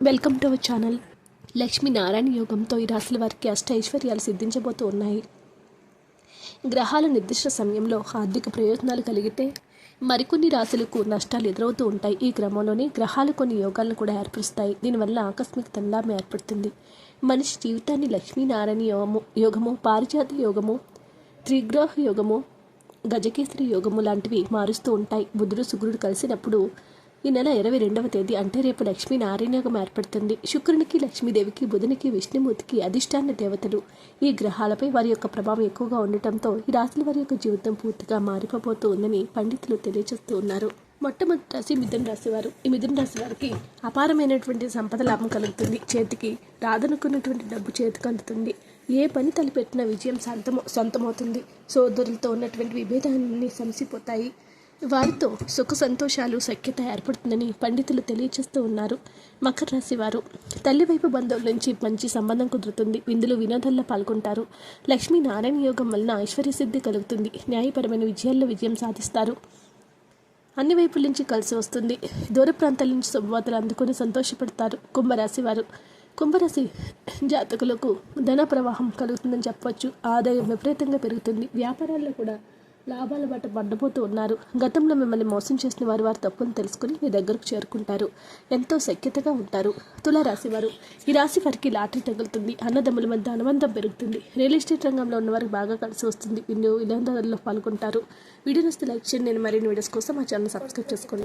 Welcome to our channel Lakshminarayana యోగంతో ఈ రాశుల వారికి అష్ట ఐశ్వర్యాలు సిద్ధించబోతూ ఉన్నాయి. గ్రహాల నిర్దిష్ట సమయంలో ఆర్థిక ప్రయోజనాలు కలిగితే మరికొన్ని రాశులకు నష్టాలు ఎదురవుతూ ఉంటాయి. ఈ క్రమంలోనే గ్రహాలు కొన్ని యోగాలను కూడా ఏర్పరుస్తాయి. దీనివల్ల ఆకస్మిక తండామి ఏర్పడుతుంది. మనిషి జీవితాన్ని లక్ష్మీనారాయణ యోగము యోగము పారిజాత యోగము త్రిగ్రహ యోగము గజకేసరి యోగము లాంటివి మారుస్తూ ఉంటాయి. బుధుడు శుక్రుడు కలిసినప్పుడు ఈ నెల ఇరవై రెండవ తేదీ అంటే రేపు లక్ష్మీ నారాయణ ఏర్పడుతుంది. శుక్రునికి లక్ష్మీదేవికి బుధునికి విష్ణుమూర్తికి అధిష్టాన దేవతలు. ఈ గ్రహాలపై వారి యొక్క ప్రభావం ఎక్కువగా ఉండటంతో ఈ రాశుల వారి యొక్క జీవితం పూర్తిగా మారిపోతూ ఉందని పండితులు తెలియజేస్తూ ఉన్నారు. మొట్టమొదటి రాశి మిథున రాశి వారు. ఈ మిథున రాశి వారికి అపారమైనటువంటి సంపద లాభం కలుగుతుంది. చేతికి రాదనుకున్నటువంటి డబ్బు చేతికి అందుతుంది. ఏ పని తలపెట్టినా విజయం సొంతమో సొంతమవుతుంది. సోదరులతో ఉన్నటువంటి విభేదాన్ని సమసిపోతాయి. వారితో సుఖ సంతోషాలు సఖ్యత ఏర్పడుతుందని పండితులు తెలియచేస్తూ ఉన్నారు. మకర రాశి వారు తల్లివైపు బంధువుల నుంచి మంచి సంబంధం కుదురుతుంది. విందులు వినోదాల్లో పాల్గొంటారు. లక్ష్మీ నారాయణ యోగం వలన ఐశ్వర్య సిద్ధి కలుగుతుంది. న్యాయపరమైన విజయాల్లో విజయం సాధిస్తారు. అన్ని వైపుల నుంచి కలిసి వస్తుంది. దూర ప్రాంతాల నుంచి శుభవార్తలు అందుకుని సంతోషపడతారు. కుంభరాశి వారు కుంభరాశి జాతకులకు ధన ప్రవాహం కలుగుతుందని చెప్పవచ్చు. ఆదాయం విపరీతంగా పెరుగుతుంది. వ్యాపారాల్లో కూడా లాభాల బాట పడ్డబోతూ ఉన్నారు. గతంలో మిమ్మల్ని మోసం చేసిన వారు వారి తప్పును తెలుసుకుని మీ దగ్గరకు చేరుకుంటారు. ఎంతో సఖ్యతగా ఉంటారు. తులారాశి వారు ఈ రాశి వారికి లాటరీ తగులుతుంది. అన్నదమ్ముల మధ్య అనుబంధం పెరుగుతుంది. రియల్ ఎస్టేట్ రంగంలో ఉన్నవారికి బాగా కలిసి వస్తుంది. వీళ్ళు ఇలా పాల్గొంటారు. వీడియో నస్తే లైక్ చేయండి. నేను మరిన్ని వీడియోస్ కోసం మా ఛానల్ సబ్స్క్రైబ్ చేసుకోండి.